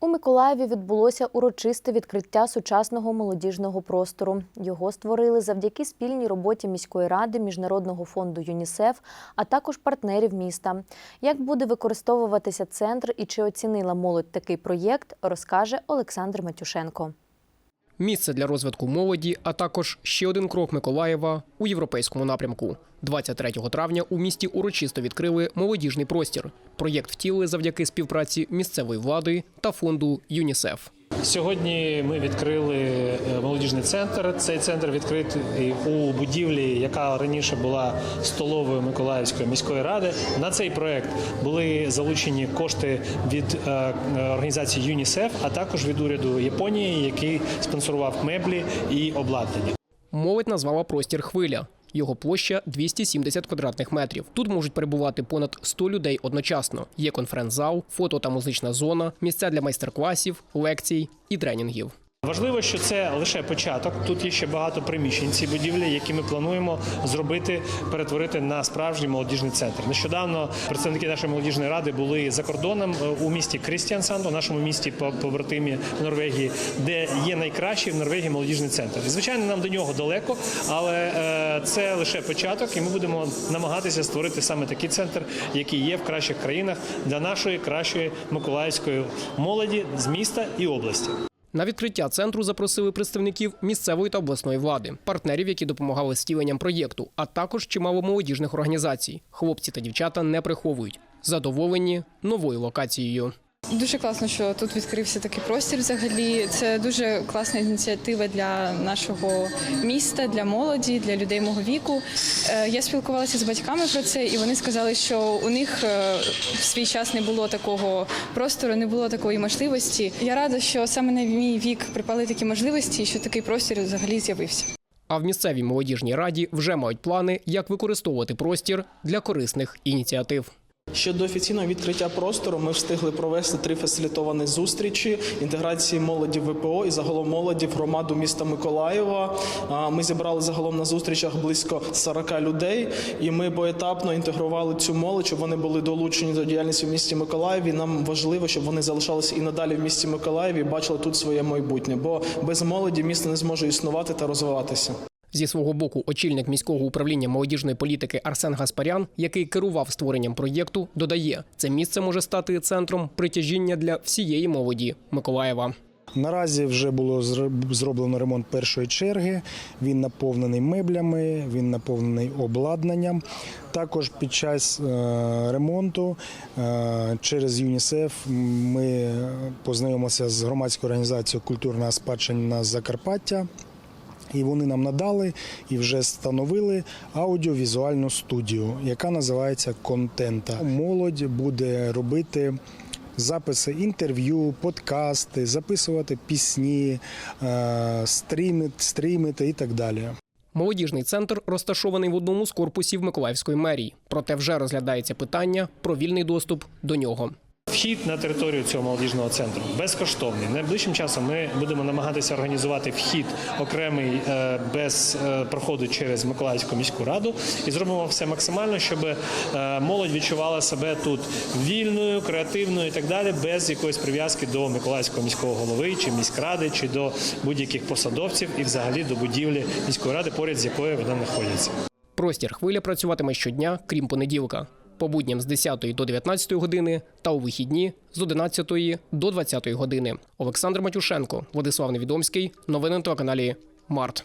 У Миколаєві відбулося урочисте відкриття сучасного молодіжного простору. Його створили завдяки спільній роботі міської ради, Міжнародного фонду ЮНІСЕФ, а також партнерів міста. Як буде використовуватися центр і чи оцінила молодь такий проєкт, розкаже Олександр Матюшенко. Місце для розвитку молоді, а також ще один крок Миколаєва у європейському напрямку. 23 травня у місті урочисто відкрили молодіжний простір. Проєкт втілили завдяки співпраці місцевої влади та фонду ЮНІСЕФ. Сьогодні ми відкрили е, молодіжний центр. Цей центр відкритий у будівлі, яка раніше була столовою Миколаївської міської ради. На цей проект були залучені кошти від е, е, організації ЮНІСЕФ, а також від уряду Японії, який спонсорував меблі і обладнання. Молодь назвала простір хвиля. Його площа 270 квадратних метрів. Тут можуть перебувати понад 100 людей одночасно. Є конференц-зал, фото та музична зона, місця для майстер-класів, лекцій і тренінгів. Важливо, що це лише початок. Тут є ще багато приміщень ці будівлі, які ми плануємо зробити, перетворити на справжній молодіжний центр. Нещодавно представники нашої молодіжної ради були за кордоном е, у місті Крістіансанд, у нашому місті по- побратимі Норвегії, де є найкращий в Норвегії молодіжний центр. І, звичайно, нам до нього далеко, але е, це лише початок, і ми будемо намагатися створити саме такий центр, який є в кращих країнах для нашої кращої миколаївської молоді з міста і області. На відкриття центру запросили представників місцевої та обласної влади, партнерів, які допомагали з тіленням проєкту, а також чимало молодіжних організацій. Хлопці та дівчата не приховують, задоволені новою локацією. Дуже класно, що тут відкрився такий простір. Взагалі, це дуже класна ініціатива для нашого міста, для молоді, для людей мого віку. Е, Я спілкувалася з батьками про це, і вони сказали, що у них е, в свій час не було такого простору, не було такої можливості. Я рада, що саме на мій вік припали такі можливості, що такий простір взагалі з'явився. А в місцевій молодіжній раді вже мають плани, як використовувати простір для корисних ініціатив. Щодо офіційного відкриття простору, ми встигли провести три фасилітовані зустрічі інтеграції молоді ВПО і загалом молоді в громаду міста Миколаєва. Ми зібрали загалом на зустрічах близько 40 людей, і ми поетапно інтегрували цю молодь, щоб вони були долучені до діяльності в місті Миколаєві. Нам важливо, щоб вони залишалися і надалі в місті Миколаєві бачили тут своє майбутнє, бо без молоді місто не зможе існувати та розвиватися. Зі свого боку, очільник міського управління молодіжної політики Арсен Гаспарян, який керував створенням проєкту, додає, це місце може стати центром притяжіння для всієї молоді Миколаєва. Наразі вже було зроблено ремонт першої черги. Він наповнений меблями, він наповнений обладнанням. Також під час е, ремонту е, через ЮНІСЕФ ми познайомилися з громадською організацією Культурна спадщина Закарпаття. І вони нам надали і вже встановили аудіовізуальну студію, яка називається Контента. Молодь буде робити записи інтерв'ю, подкасти, записувати пісні, е, стріми, стрімити і так далі. Молодіжний центр розташований в одному з корпусів Миколаївської мерії. Проте вже розглядається питання про вільний доступ до нього. Вхід на територію цього молодіжного центру безкоштовний. Найближчим часом ми будемо намагатися організувати вхід окремий е, без е, проходу через Миколаївську міську раду і зробимо все максимально, щоб е, молодь відчувала себе тут вільною, креативною і так далі, без якоїсь прив'язки до Миколаївського міського голови чи міськради, чи до будь-яких посадовців, і взагалі до будівлі міської ради, поряд з якою вона знаходиться. Простір хвиля працюватиме щодня, крім понеділка. По будням з 10 до 19 години та у вихідні з 11 до 20 години. Олександр Матюшенко, Владислав Невідомський. Новини на телеканалі Март.